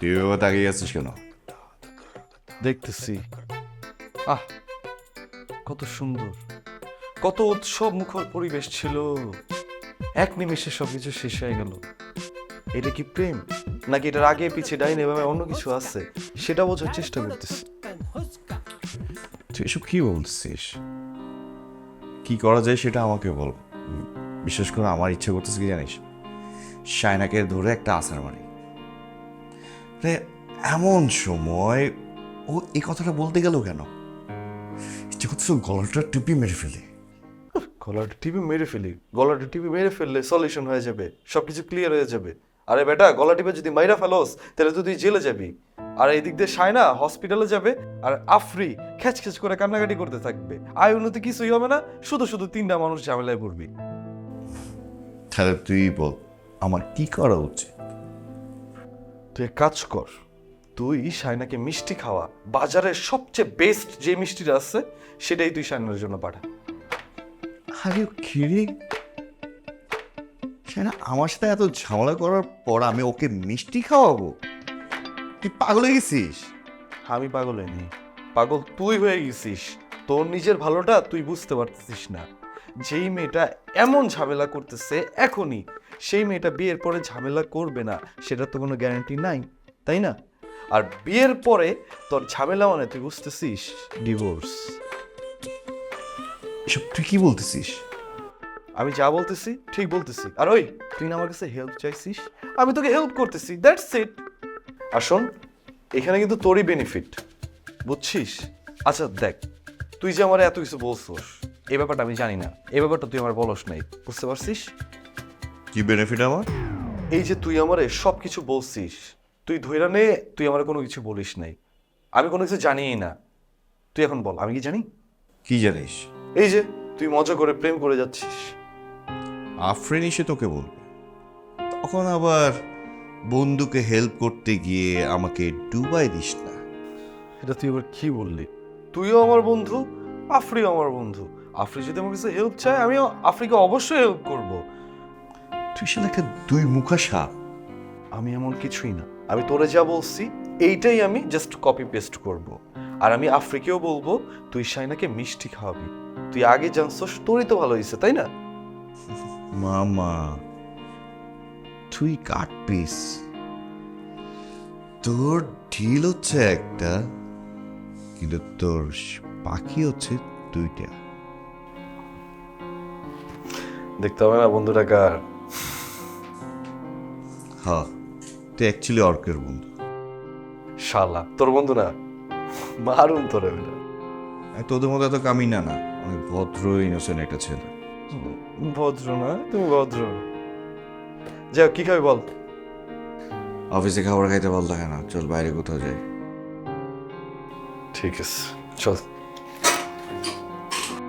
তুই তাকিয়ে আছিস কেন দেখতেছি। আহ কত সুন্দর। কত উৎসব মুখর পরিবেশ ছিল। এক নিমেষে সবকিছু শেষ হয়ে গেল। এটা কি প্রেম? নাকি এটার আগে পিছিয়ে ডাইনে এভাবে অন্য কিছু আছে? সেটা বোঝার চেষ্টা করতেছি। তুই এসব কি বলছিস? কি করা যায় সেটা আমাকে বল। বিশেষ করে আমার ইচ্ছে করতেছে কি জানিস? শায়নাকে ধরে একটা আসার মারি। মানে এমন সময় ও এই কথাটা বলতে গেল কেন? ইচ্ছে গলাটা টুপি মেরে ফেলে। গলাটা টিপি মেরে ফেলি গলাটা টিপি মেরে ফেললে সলিউশন হয়ে যাবে সবকিছু ক্লিয়ার হয়ে যাবে। আরে বেটা গলা টিপে যদি মাইরা ফেলোস তাহলে তুই জেলে যাবি। আর এই দিক দিয়ে সায়না হসপিটালে যাবে আর আফরি খ্যাচ খ্যাচ করে কান্নাকাটি করতে থাকবে। আয় উন্নতি কিছুই হবে না শুধু শুধু তিনটা মানুষ ঝামেলায় পড়বি। তাহলে তুই বল আমার কি করা উচিত? তুই এক কাজ কর তুই সায়নাকে মিষ্টি খাওয়া। বাজারের সবচেয়ে বেস্ট যে মিষ্টিটা আছে সেটাই তুই সায়নার জন্য পাঠা। আরে খিরে শায়না আমার সাথে এত ঝামেলা করার পর আমি ওকে মিষ্টি খাওয়াবো? তুই পাগল হয়ে গেছিস? আমি পাগল হইনি। পাগল তুই হয়ে গেছিস। তোর নিজের ভালোটা তুই বুঝতে পারতেছিস না। যেই মেয়েটা এমন ঝামেলা করতেছে এখনই, সেই মেয়েটা বিয়ের পরে ঝামেলা করবে না, সেটা তো কোনো গ্যারান্টি নাই, তাই না? আর বিয়ের পরে তোর ঝামেলা মানে তুই বুঝতেছিস ডিভোর্স এসব তুই কি বলতেছিস? আমি যা বলতেছি ঠিক বলতেছি। আর ওই, তুই না আমার কাছে হেল্প চাইছিস? আমি তোকে হেল্প করতেছি দ্যাটস ইট আর শোন, এখানে কিন্তু তোরই বেনিফিট বুঝছিস? আচ্ছা দেখ, তুই যে আমার এত কিছু বলছোস এই ব্যাপারটা আমি জানি না। এই ব্যাপারটা তুই আমার বলস নাই বুঝতে পারছিস? কি বেনিফিট আমার? এই যে তুই আমারে সব কিছু বলছিস তুই ধৈরা নে তুই আমার কোনো কিছু বলিস নাই। আমি কোনো কিছু জানিই না। তুই এখন বল আমি কি জানি? কি জানিস? এই যে তুই মজা করে প্রেম করে যাচ্ছিস। আফরিন এসে তোকে বলবে। তখন আবার বন্ধুকে হেল্প করতে গিয়ে আমাকে ডুবাই দিস না। এটা তুই এবার কি বললি? তুইও আমার বন্ধু আফরিও আমার বন্ধু। আফরি যদি আমার কাছে হেল্প চায় আমিও আফ্রিকে অবশ্যই হেল্প করব। তুই আসলে একটা দুই মুখা সাপ। আমি এমন কিছুই না। আমি তোরে যা বলছি এইটাই আমি জাস্ট কপি পেস্ট করব। আর আমি আফ্রিকেও বলব তুই সাইনাকে মিষ্টি খাওয়াবি। তুই আগে জানছস তোরই তো ভালো হয়েছে তাই না? মামা তুই কাট পিস তোর ঢিল হচ্ছে একটা কিন্তু তোর পাখি হচ্ছে দুইটা। দেখতে হবে না বন্ধুটা কার? হ্যাঁ তুই অ্যাকচুয়ালি অর্কের বন্ধু। শালা তোর বন্ধু না? মারুন তোরে তোদের মতো এত কামি না না অনেক ভদ্র ইনোসেন্ট একটা ছেলে। ভদ্র না তুমি ভদ্র। যাও কি খাবি বল? অফিসে খাবার খাইতে ভালো লাগে না চল বাইরে কোথাও যাই। ঠিক আছে চল।